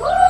Woo!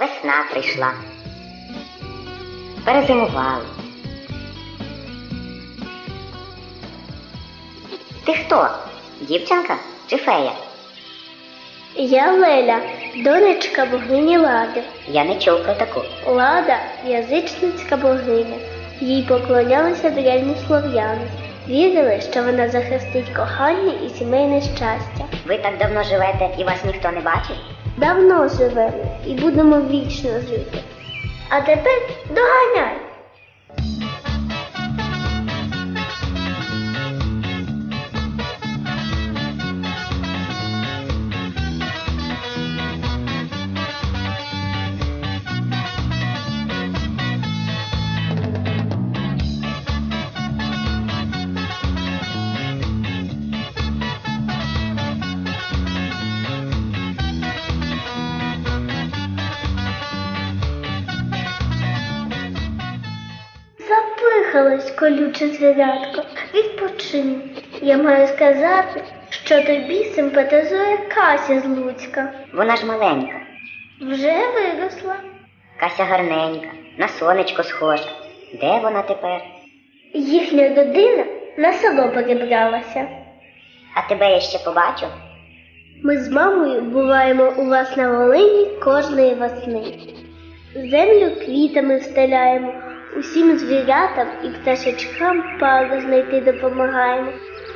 Весна прийшла. Перезимували. Ти хто? Дівчинка чи фея? Я Леля, донечка богині Лади. Я не чув про таку. Лада язичницька богиня. Їй поклонялися древні слов'яни. Вірили, що вона захистить кохання і сімейне щастя. Ви так давно живете і вас ніхто не бачив? Давно живемо і будемо вічно жити. А тепер доганяй. Колюче звірятко. Відпочинь. Я маю сказати, що тобі симпатизує Кася з Луцька. Вона ж маленька. Вже виросла. Кася гарненька, на сонечко схожа. Де вона тепер? Їхня родина на село перебралася. А тебе я ще побачу? Ми з мамою буваємо у вас на Волині кожної весни. Землю квітами встеляємо, усім звірятам і пташечкам пару знайти допомагаємо.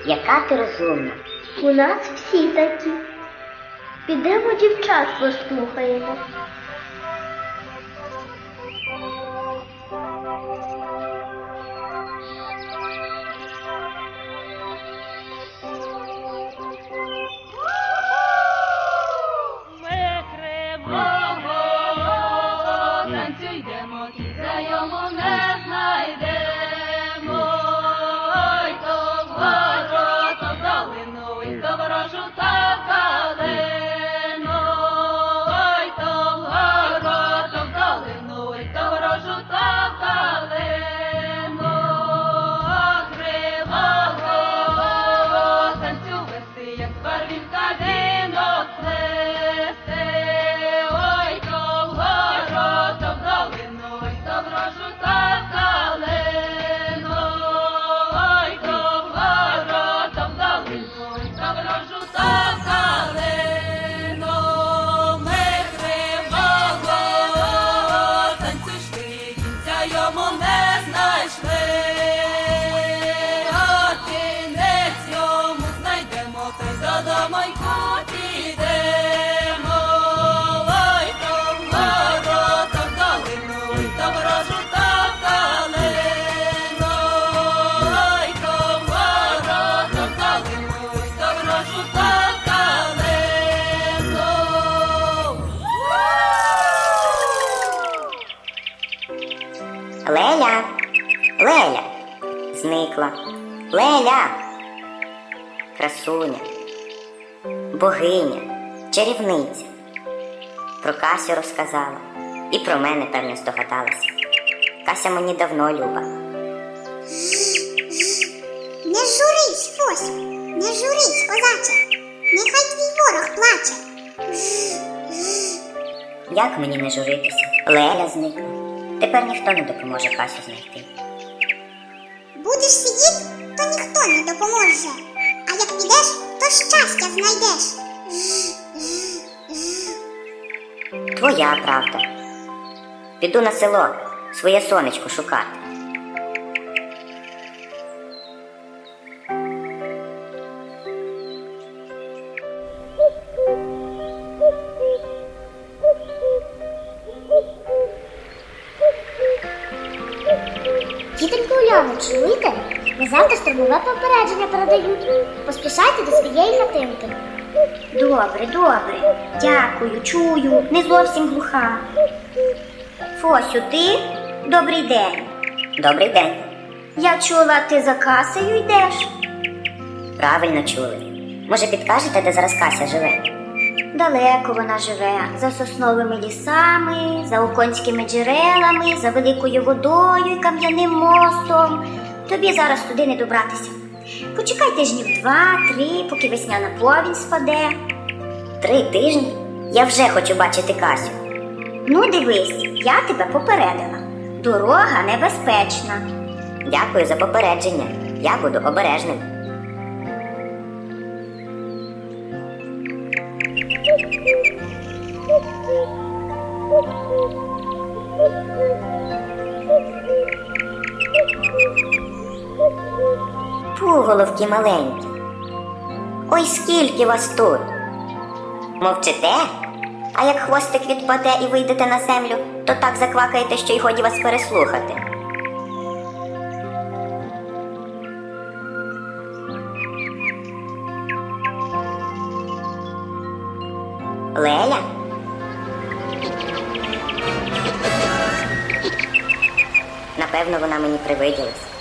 Яка ти розумна. У нас всі такі. Підемо дівчат послухаємо. Jeová. Зникла. Леля. Красуня. Богиня. Чарівниця. Про Касю розказала. І про мене, певно, здогадалася. Кася мені давно люба. Не журись, Фось, не журись, козаче, нехай твій ворог плаче. Як мені не журитися? Леля зникла. Тепер ніхто не допоможе Касю знайти. Будеш сидіти, то ніхто не допоможе. А як підеш, то щастя знайдеш. Твоя правда. Піду на село своє сонечко шукати. На попередження передають. Поспішайте до своєї хатинки. Добре, добре. Дякую, чую, не зовсім глуха. Фосю, ти? Добрий день. Добрий день. Я чула, ти за касею йдеш. Правильно чули. Може, підкажете, де зараз Кася живе? Далеко вона живе, за сосновими лісами, за оконськими джерелами, за великою водою і кам'яним мостом. Тобі зараз туди не добратися. Почекай тижнів два-три, поки весняна повінь спаде. Три тижні? Я вже хочу бачити Касю. Ну, дивись, я тебе попередила. Дорога небезпечна. Дякую за попередження. Я буду обережним. Пуголовки маленькі. Ой, скільки вас тут? Мовчите? А як хвостик відпаде і вийдете на землю, то так заквакаєте, що й годі вас переслухати. Леля? Напевно, вона мені привиділась.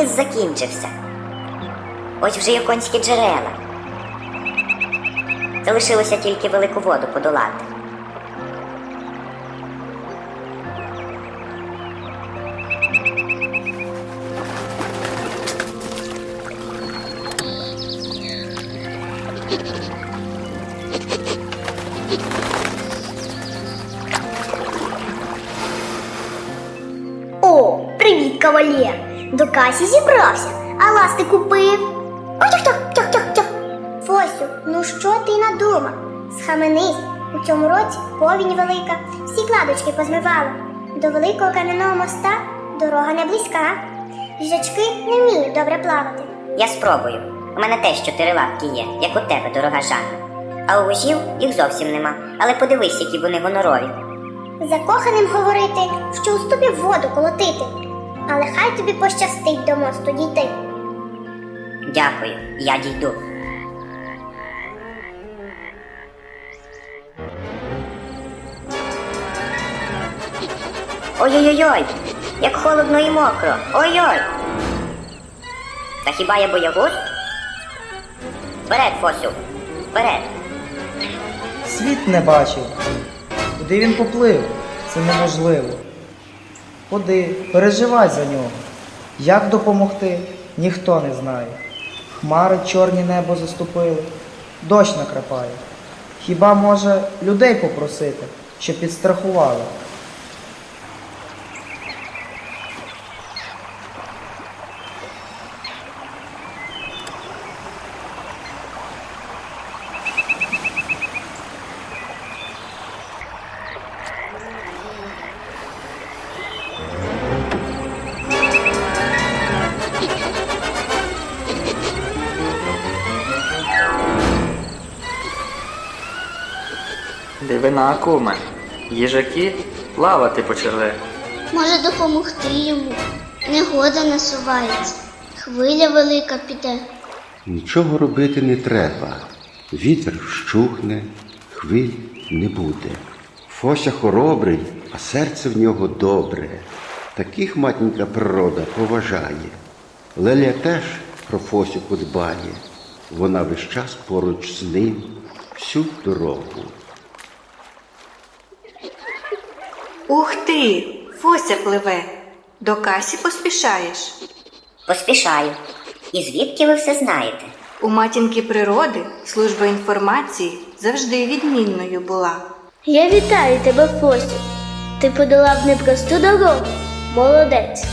Ліс закінчився. Ось вже й конські джерела. Залишилося тільки велику воду подолати. О, привіт, кавалер! До касі зібрався, а ласти купив. Ой, тьох, тьох, тьох, тьох. Фосю, ну що ти надумав? Схаменись, у цьому році повінь велика, всі кладочки позмивала. До великого кам'яного моста дорога не близька. Їжачки не вміють добре плавати. Я спробую. У мене теж чотири лапки є, як у тебе, дорога Жанна. А у вужів їх зовсім нема. Але подивись, які вони гонорові. Закоханим говорити, що у ступі воду колотити. Але хай тобі пощастить до мосту дійти. Дякую, я дійду. Ой-ой-ой, як холодно і мокро. Ой-ой. Та хіба я боягуз? Вперед, Фосю, вперед. Світ не бачив. Куди він поплив? Це неможливо. Ходи, переживай за нього. Як допомогти, ніхто не знає. Хмари чорні небо заступили, дощ накрапає. Хіба може людей попросити, щоб підстрахували? Дивина, куме. Їжаки плавати почали. Може допомогти йому. Негода насувається. Хвиля велика піде. Нічого робити не треба. Вітер вщухне, хвиль не буде. Фося хоробрий, а серце в нього добре. Таких матінка природа поважає. Леля теж про Фосю подбає. Вона весь час поруч з ним всю дорогу. Ух ти! Фося пливе. До касі поспішаєш. Поспішаю. І звідки ви все знаєте? У матінки природи служба інформації завжди відмінною була. Я вітаю тебе, Фосю. Ти подолав непросту дорогу. Молодець.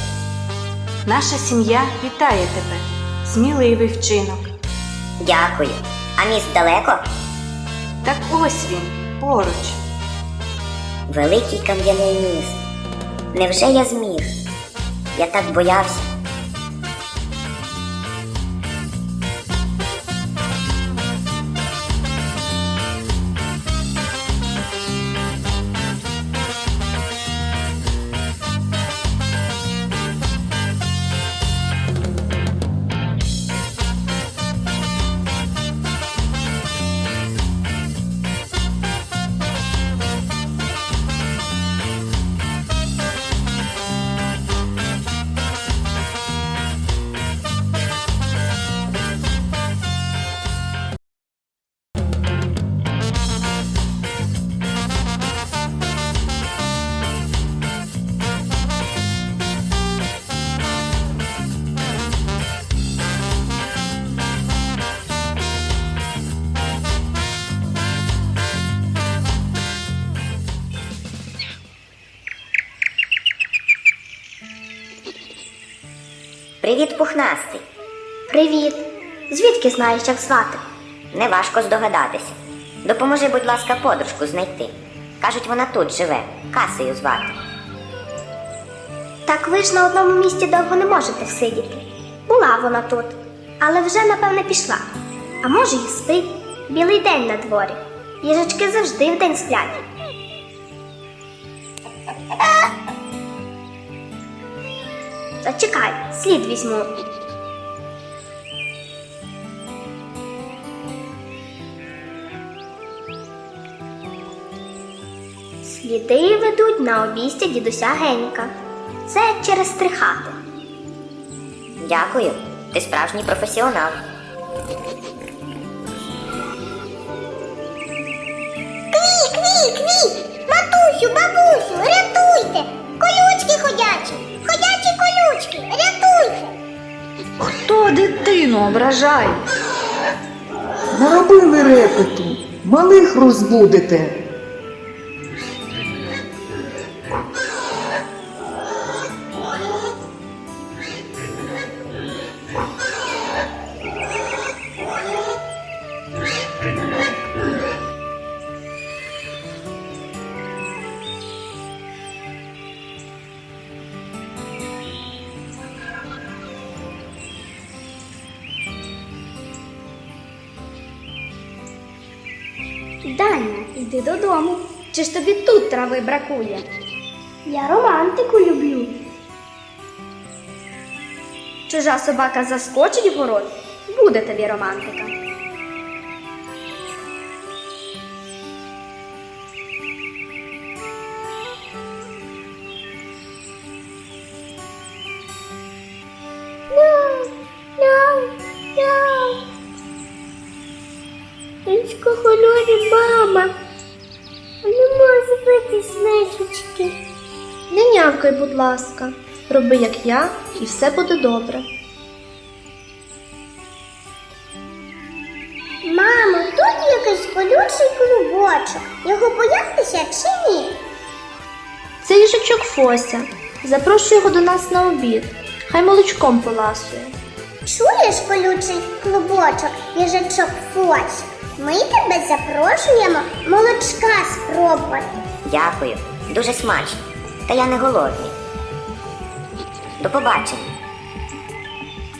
Наша сім'я вітає тебе. Сміливий вчинок. Дякую. А міст далеко? Так ось він, поруч. Великий кам'яний міст. Невже я зміг? Я так боявся. Пухнастий. Привіт. Звідки знаєш, як звати? Неважко здогадатися. Допоможи, будь ласка, подружку знайти. Кажуть, вона тут живе, касею звати. Так ви ж на одному місці довго не можете всидіти. Була вона тут, але вже напевне пішла. А може й спить. Білий день на дворі. Їжачки завжди вдень сплять. Зачекай, слід візьму. Сліди ведуть на обійстя дідуся Геніка. Це через три хати. Дякую. Ти справжній професіонал. Кві, кві, кві! Дитину ображає? Наробили репету, малих розбудете. Даня, йди додому. Чи ж тобі тут трави бракує? Я романтику люблю. Чужа собака заскочить в город, буде тобі романтика. Ласка, роби як я, і все буде добре. Мамо, тут якийсь колючий клубочок. Його боятися чи ні? Це їжачок Фося. Запрошую його до нас на обід. Хай молочком поласує. Чуєш, колючий клубочок, їжачок Фось? Ми тебе запрошуємо молочка спробувати. Дякую. Дуже смачно. Та я не голодний. До побачення.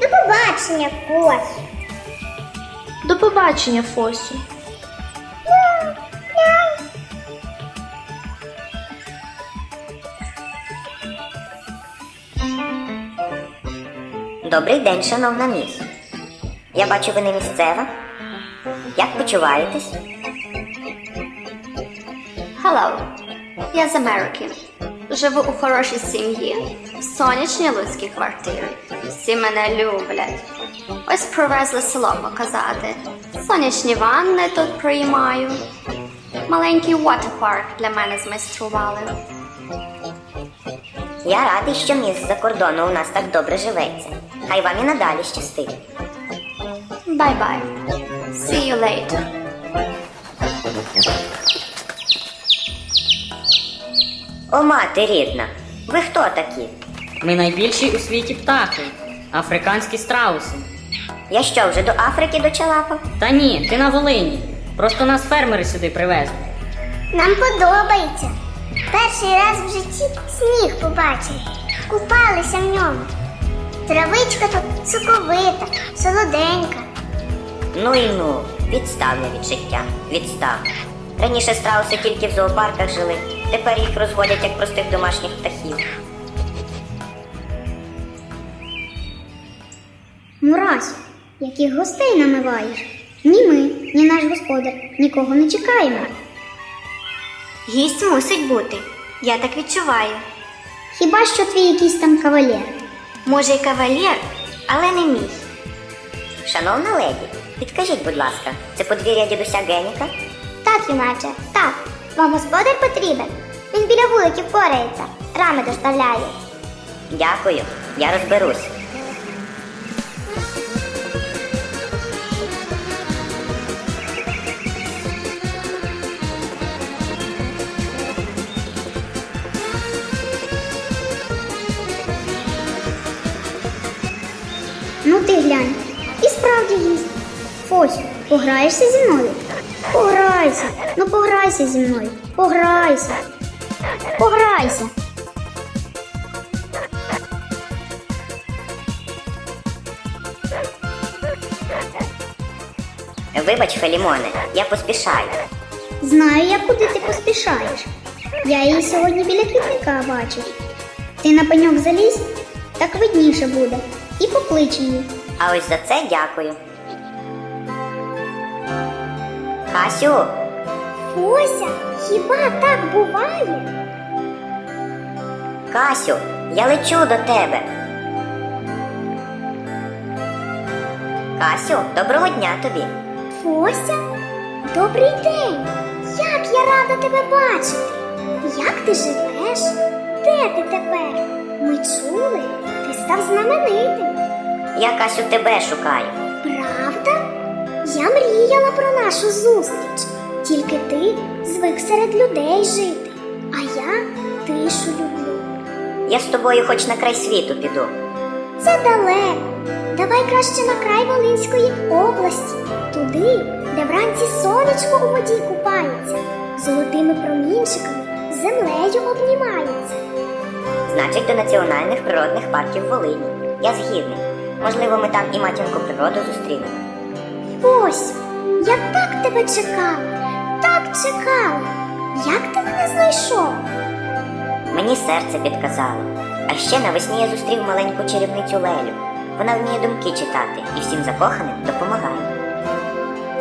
До побачення, Фось. До побачення, Фосю. Добрий день, шановна міс. Я бачу, ви не місцева. Як почуваєтесь? Hello, я з Америки. Живу у хорошій сім'ї. Сонячні луцькі квартири. Всі мене люблять. Ось привезли село показати. Сонячні ванни тут приймаю. Маленький waterpark для мене змайстрували. Я радий, що міст з-за кордону у нас так добре живеться. Хай вам і надалі щастить. Bye-bye. See you later. О, мати рідна, ви хто такі? Ми найбільші у світі птахи, африканські страуси. Я що, вже до Африки дочалапав? Та ні, ти на Волині. Просто нас фермери сюди привезли. Нам подобається. Перший раз в житті сніг побачили. Купалися в ньому. Травичка тут соковита, солоденька. Ну і ну, відстав я від життя, відстав. Раніше страуси тільки в зоопарках жили, тепер їх розводять як простих домашніх птахів. Мурась, яких гостей намиваєш? Ні ми, ні наш господар нікого не чекаємо. Гість мусить бути, я так відчуваю. Хіба що твій якийсь там кавалер? Може, й кавалєр, але не мій. Шановна леді, підкажіть, будь ласка, це подвір'я дідуся Геніка? Так, юначе, так. Вам господар потрібен. Він біля вуликів порається, рами доставляє. Дякую, я розберусь. Фось, пограєшся зі мною? Пограйся, ну пограйся зі мною. Пограйся. Пограйся. Вибач, Фелімоне, я поспішаю. Знаю я, куди ти поспішаєш. Я її сьогодні біля квітника бачив. Ти на пеньок залізь, так видніше буде. І поклич її. А ось за це дякую. Касю, Фося, хіба так буває? Касю, я лечу до тебе. Касю, доброго дня тобі. Фося, добрий день! Як я рада тебе бачити! Як ти живеш? Де ти тепер? Ми чули, ти став знаменитим. Я Касю тебе шукаю. Я мріяла про нашу зустріч. Тільки ти звик серед людей жити, а я тишу люблю. Я з тобою хоч на край світу піду. Це далеко. Давай краще на край Волинської області, туди, де вранці сонечко у воді купається, золотими промінчиками з землею обнімається. Значить, до національних природних парків Волині. Я згідний. Можливо, ми там і матінку природу зустрінемо. Ось, я так тебе чекала, так чекала. Як ти мене знайшов? Мені серце підказало. А ще навесні я зустрів маленьку чарівницю Лелю. Вона вміє думки читати і всім закоханим допомагає.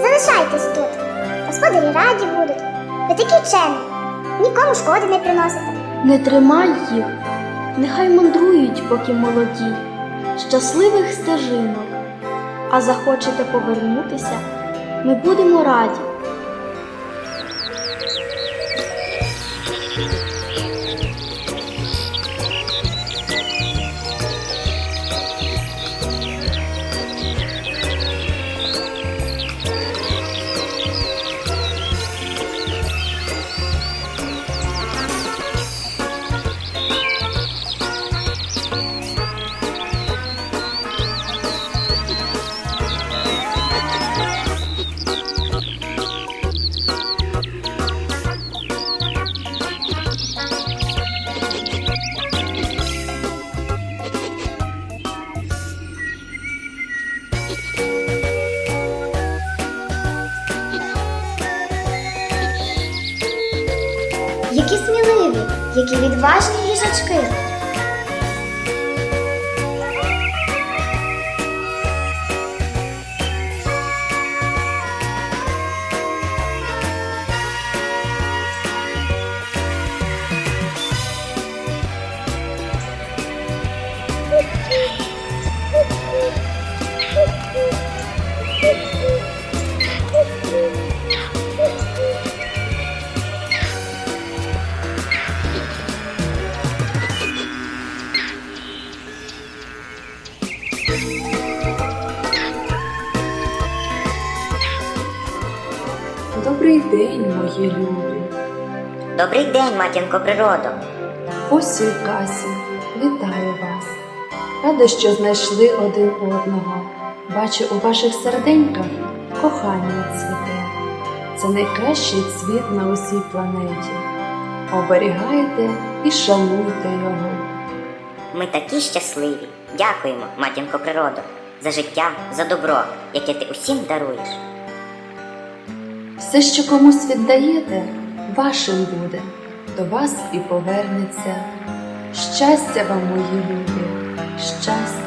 Залишайтесь тут. Господарі раді будуть. Ви такі вчені. Нікому шкоди не приносите. Не тримай їх, нехай мандрують, поки молоді, щасливих стежинок. А захочете повернутися, ми будемо раді. Добрий день, матінко природо. Осю й Касю, вітаю вас. Рада, що знайшли один одного. Бачу у ваших серденьках кохання цвіте. Це найкращий цвіт на усій планеті. Оберігайте і шануйте його. Ми такі щасливі. Дякуємо, матінко природо, за життя, за добро, яке ти усім даруєш. Все, що комусь віддаєте, вашим буде, до вас і повернеться. Щастя вам, мої любі, щастя.